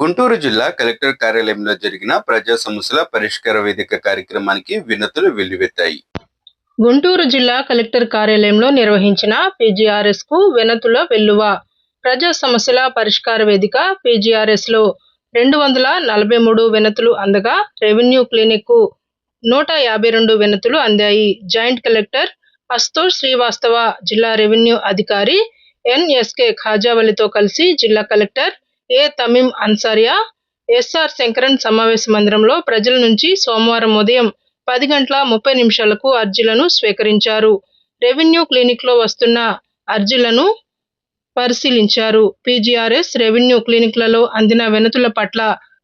గుంటూరు జిల్లా కలెక్టర్ కార్యాలయంలో జరిగిన ప్రజా సమస్యల పరిష్కార వేదిక కార్యక్రమానికి వినతులు వెల్లువెత్తాయి. గుంటూరు జిల్లా కలెక్టర్ కార్యాలయంలో నిర్వహించిన పీజీఆర్ఎస్కు వెనతుల వెల్లువ. ప్రజా సమస్యల పరిష్కార వేదిక పీజీఆర్ఎస్లో రెండు వందల నలభై మూడు వినతులు అందగా రెవెన్యూ క్లినిక్కు నూట యాభై రెండు వినతులు అందాయి. జాయింట్ కలెక్టర్ అస్తోష్ శ్రీవాస్తవ జిల్లా రెవెన్యూ అధికారి ఎన్ఎస్కే ఖాజావలితో కలిసి జిల్లా collector A Tameem Ansariya SR Shankaran సమావేశ మందిరంలో ప్రజల నుంచి సోమవారం ఉదయం పది గంటల ముప్పై నిమిషాలకు అర్జీలను స్వీకరించారు. రెవెన్యూ క్లినిక్లో వస్తున్న అర్జీలను పరిశీలించారు. పీజీఆర్ఎస్ రెవెన్యూ క్లినిక్లలో అందిన వినతుల పట్ల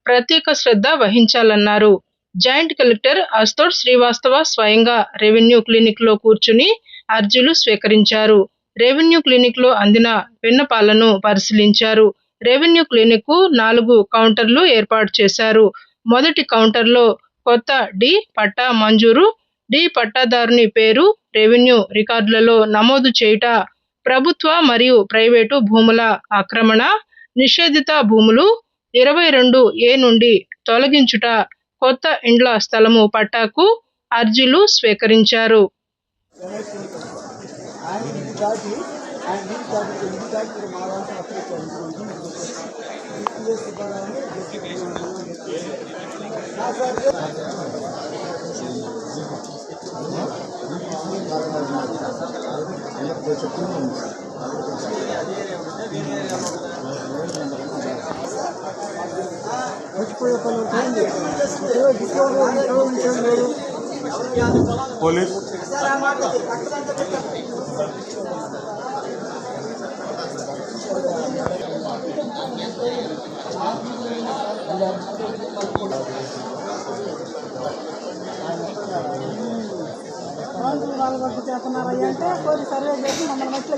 ప్రత్యేక శ్రద్ధ వహించాలన్నారు. జాయింట్ కలెక్టర్ అస్తోడ్ శ్రీవాస్తవ స్వయంగా రెవెన్యూ క్లినిక్లో కూర్చుని అర్జీలు స్వీకరించారు. రెవెన్యూ క్లినిక్లో అందిన విన్నపాలను పరిశీలించారు. రెవెన్యూ క్లినిక్ నాలుగు కౌంటర్లు ఏర్పాటు చేశారు. మొదటి కౌంటర్లో కొత్త డి పట్టా మంజూరు డి పట్టాదారుని పేరు రెవెన్యూ రికార్డులలో నమోదు చేయుట ప్రభుత్వ మరియు ప్రైవేటు భూముల ఆక్రమణ నిషేధిత భూములు ఇరవై రెండు ఏ నుండి తొలగించుట కొత్త ఇండ్ల స్థలము పట్టాకు అర్జీలు స్వీకరించారు. వచ్చిపోయే పని ఉంటుంది పోలీస్ రోజు వాళ్ళు వర్క్ చేస్తున్నారయ్యా అంటే పోయి సర్వే చేసి మమ్మల్ని మట్టిలో